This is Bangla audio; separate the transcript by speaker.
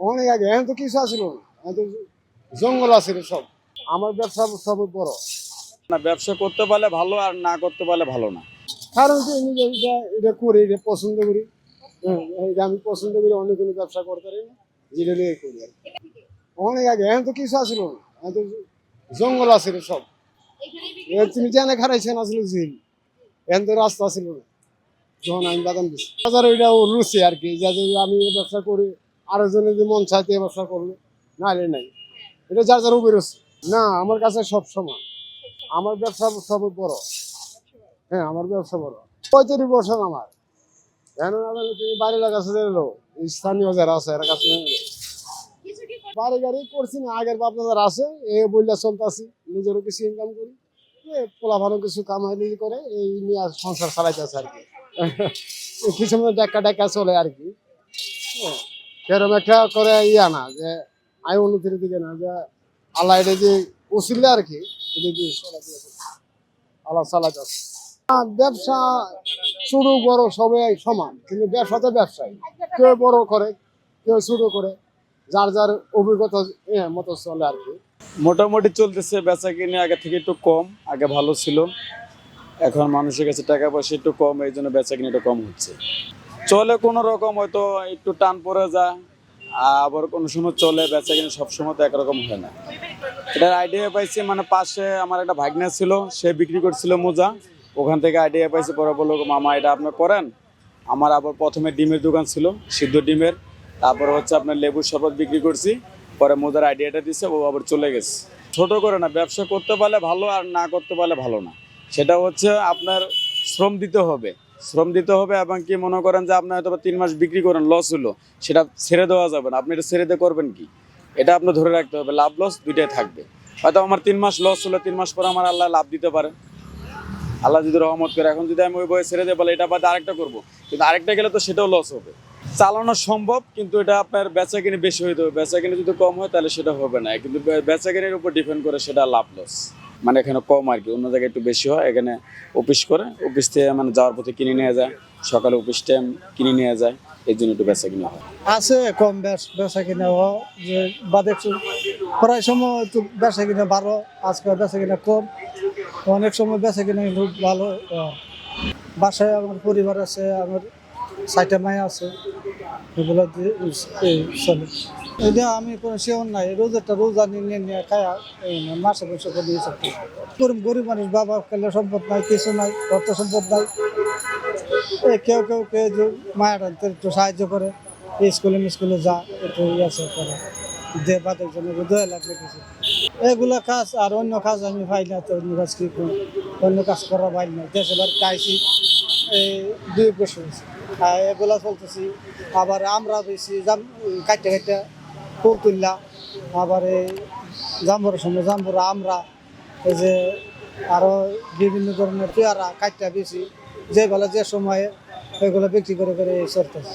Speaker 1: অনেক আগে এখন তো কিছু আসছিল না জঙ্গল আছিল সব। আমার ব্যবসা সব বড়।
Speaker 2: না ব্যবসা করতে পারলে ভালো আর না করতে পারলে ভালো না।
Speaker 1: কারণ কি এটা এটা করি এটা পছন্দ করি। হ্যাঁ, এটা আমি পছন্দ করি অন্য কোনো ব্যবসা করতে পারি না। যেটা নিয়ে করি আর কি। অনেক আগে এখন তো কিছু আসছিল না এখন জঙ্গল আছিল সব। তুমি জানে খারাইছেন আসলে ঝিল এখন তো রাস্তা ছিল না যখন আমি বাদাম দিচ্ছি বাজার ওইটা ও রুচি আর কি। যাতে আমি ব্যবসা করি আরও জনে যে মন চাইতে ব্যবসা করবে নাহলে নাই। এটা যার যার উপরে না আমার কাছে সব সময় আমার ব্যবসা সব বড়। হ্যাঁ আমার ব্যবসা বড়। পঁয়ত্রিশ বছর আমার। কেন তুমি বাড়ি লাগাচ্ছে দিলো স্থানীয় যারা আছে এর কাছে বাড়ি গাড়ি করছি না আগের বাপ দাদার আছে এ বললে চলতেছি নিজেরও কিছু ইনকাম করি। পোলা ভালো কিছু কামাই করে এই নিয়ে সংসার চালাইতেছে আর কি। কিছু ডাক্কা ডাক্কা চলে আর কি। হ্যাঁ, সেরকম একটা করে ইয়া না যে আয় উন্নতির দিকে না যে আল্লাহ এটা যে উচিলে আর কি আল্লাহ চালাইতেছে আহ, ব্যবসা ছোট বড় সবাই সমান কিন্তু ব্যবসা তো ব্যবসায়ী। কেউ বড় করে কেউ ছোট করে যার যার অভিজ্ঞতা মতো চলে আর কি।
Speaker 2: মোটামুটি চলতেছে বেচা কিনে আগে থেকে একটু কম আগে ভালো ছিল। এখন মানুষের কাছে টাকা পয়সা একটু কম এই জন্য বেচা কিনে একটু কম হচ্ছে। চলে কোনো রকম হয়তো একটু টান পড়ে যায়, আবার কোনো সময় চলে, বেচা কিনে সবসময় তো একরকম হয় না। এটার আইডিয়া পাইছি মানে পাশে আমার একটা ভাগনা ছিল, সে বিক্রি করছিল মোজা। ওখান থেকে আইডিয়া পাইছি পরে বলল মামা, এটা আপনি করেন। আমার আবার প্রথমে ডিমের দোকান ছিল, সিদ্ধ ডিমের। তারপর হচ্ছে আপনার লেবুর শরবত বিক্রি করছি, পরে মোজার আইডিয়াটা দিছে, ও আবার চলে গেছে। ছোট করে না, ব্যবসা করতে পারলে ভালো আর না করতে পারলে ভালো না। সেটা হচ্ছে আপনার শ্রম দিতে হবে। শ্রম দিতে হবে এবং কি মনে করেন যে আপনি হয়তো তিন মাস বিক্রি করেন লস হলো, সেটা ছেড়ে দেওয়া যাবে না। আপনি এটা ছেড়ে দিয়ে করবেন কি? এটা আপনি ধরে রাখতে হবে, লাভ লস দুইটাই থাকবে। হয়তো আমার তিন মাস লস হলো, তিন মাস পরে আমার আল্লাহ লাভ দিতে পারে। আল্লাহ যদি রহমত করে, এখন যদি আমি ওই বয়ে ছেড়ে দিয়ে বলে, এটা বাদে আরেকটা করব। কিন্তু আরেকটা গেলে তো সেটাও লস হবে। চালানো সম্ভব, কিন্তু এটা আপনার বেচা কিনে বেশি হইতে হবে। বেচা কিনে যদি কম হয়, তাহলে সেটা হবে না। কিন্তু বেচা কিনের উপর ডিপেন্ড করে সেটা লাভ লস মানে এখানে কম আর কি। অন্য জায়গায় একটু বেশি হয়, এখানে অফিস করে, অফিস থেকে মানে যাওয়ার পথে কিনে নিয়ে যায়। সকালে অফিস টাইম কিনে নিয়ে যায় এই জন্য একটু বেচা কিনে হয়।
Speaker 3: আছে কম বেচা কিনা যে বা দেখছ প্রায় সময় একটু বেচা কিনা ভালো, আজকে বেচা কিনা কম। অনেক সময় বেচা কিনা কিন্তু ভালো। বাসায় আমার পরিবার আছে, আমার সাইটা মাই আছে। এই চলে এটা আমি কোনো সেবন নাই। রোজা নিয়ে নিয়ে নিয়ে খায়া মাসে বসে করে দিয়ে থাকি গরিব মানুষ, বাবা খেলে সম্পদ নাই, কিছু নাই, অর্থ সম্পদ নাই। কেউ কেউ কেউ একটু সাহায্য করে স্কুলে স্কুলে যা, একটু ইয়াসে করে। দে বাদের জন্য দয়া লাগলে কিছু। এগুলো কাজ আর অন্য কাজ আমি পাই না তো, অন্য কাজ কি? অন্য কাজ করা পাই না। দেশে বাড়িতে আইসি এই দুই বছর এগুলা চলতেছি। আবার আমরা বেশি জাম কাটতে কাটতে ফুল তুললা। আবার এই জাম্বরের সময় জাম্বুরা, আমরা এই যে আরও বিভিন্ন ধরনের পেয়ারা কাটটা বেশি, যেগুলো যে সময়ে ওইগুলো বিক্রি করে করে চলতেছে।